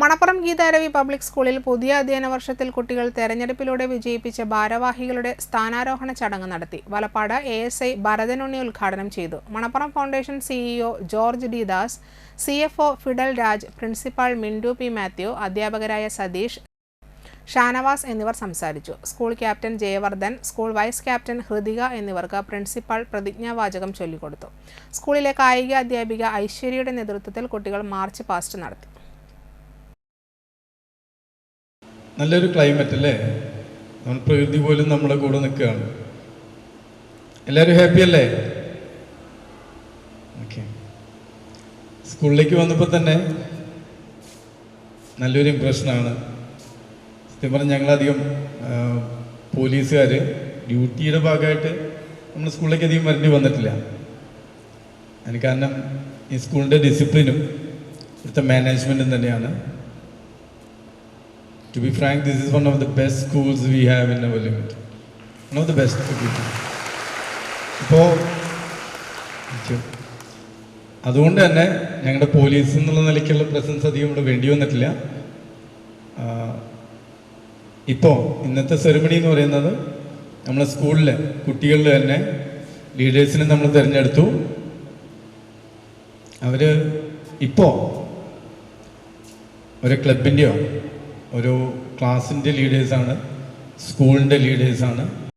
Manappuram Geetharavi public സ്കൂളിൽ പുതിയ അധ്യയന വർഷത്തിൽ കുട്ടികൾ തെരഞ്ഞെടുപ്പിലൂടെ വിജയിപ്പിച്ച ഭാരവാഹികളുടെ സ്ഥാനാരോഹണ ചടങ്ങ് നടത്തി. Valappad A S I Bharathanunni ഉദ്ഘാടനം ചെയ്തു. Manappuram foundation CEO George D Das C F O Fidel Raj principal Mindu P Mathew അധ്യാപകരായ സതീഷ് ഷാനവാസ് എന്നിവർ സംസാരിച്ചു. School captain Jayavardhan school vice captain Hridika എന്നിവർക്ക് പ്രിൻസിപ്പാൾ പ്രതിജ്ഞാവാചകം ചൊല്ലിക്കൊടുത്തു. സ്കൂളിലെ കായിക അധ്യാപിക ഐശ്വര്യയുടെ നേതൃത്വത്തിൽ കുട്ടികൾ മാർച്ച് പാസ്റ്റ് നടത്തി. നല്ലൊരു ക്ലൈമറ്റ് അല്ലേ? നമ്മൾ പ്രകൃതി പോലും നമ്മുടെ കൂടെ നിൽക്കുകയാണ്. എല്ലാവരും ഹാപ്പി അല്ലേ? ഓക്കെ സ്കൂളിലേക്ക് വന്നപ്പോൾ തന്നെ നല്ലൊരു ഇമ്പ്രഷനാണ് സത്യം പറഞ്ഞാൽ ഞങ്ങളധികം പോലീസുകാർ ഡ്യൂട്ടിയുടെ ഭാഗമായിട്ട് നമ്മൾ സ്കൂളിലേക്ക് അധികം വരേണ്ടി വന്നിട്ടില്ല. അതിന് കാരണം ഈ സ്കൂളിന്റെ ഡിസിപ്ലിനും ഇവിടുത്തെ മാനേജ്മെന്റും തന്നെയാണ്. To be frank, this is one of the best schools we have in our limit. One of the best. ഇപ്പോൾ അതുകൊണ്ട് തന്നെ ഞങ്ങളുടെ പോലീസ് എന്നുള്ള നിലയ്ക്കുള്ള പ്രസൻസ് അധികം ഇവിടെ വേണ്ടി വന്നിട്ടില്ല ഇപ്പോൾ ഇന്നത്തെ സെറിമണി എന്ന് പറയുന്നത് നമ്മളെ സ്കൂളിലെ കുട്ടികളിൽ തന്നെ ലീഡേഴ്സിനെ നമ്മൾ തിരഞ്ഞെടുത്തു അവർ ഇപ്പോൾ ഒരു ക്ലബിന്റെയോ ഒരു ക്ലാസിന്റെ ലീഡേഴ്സാണ് സ്കൂളിന്റെ ലീഡേഴ്സാണ്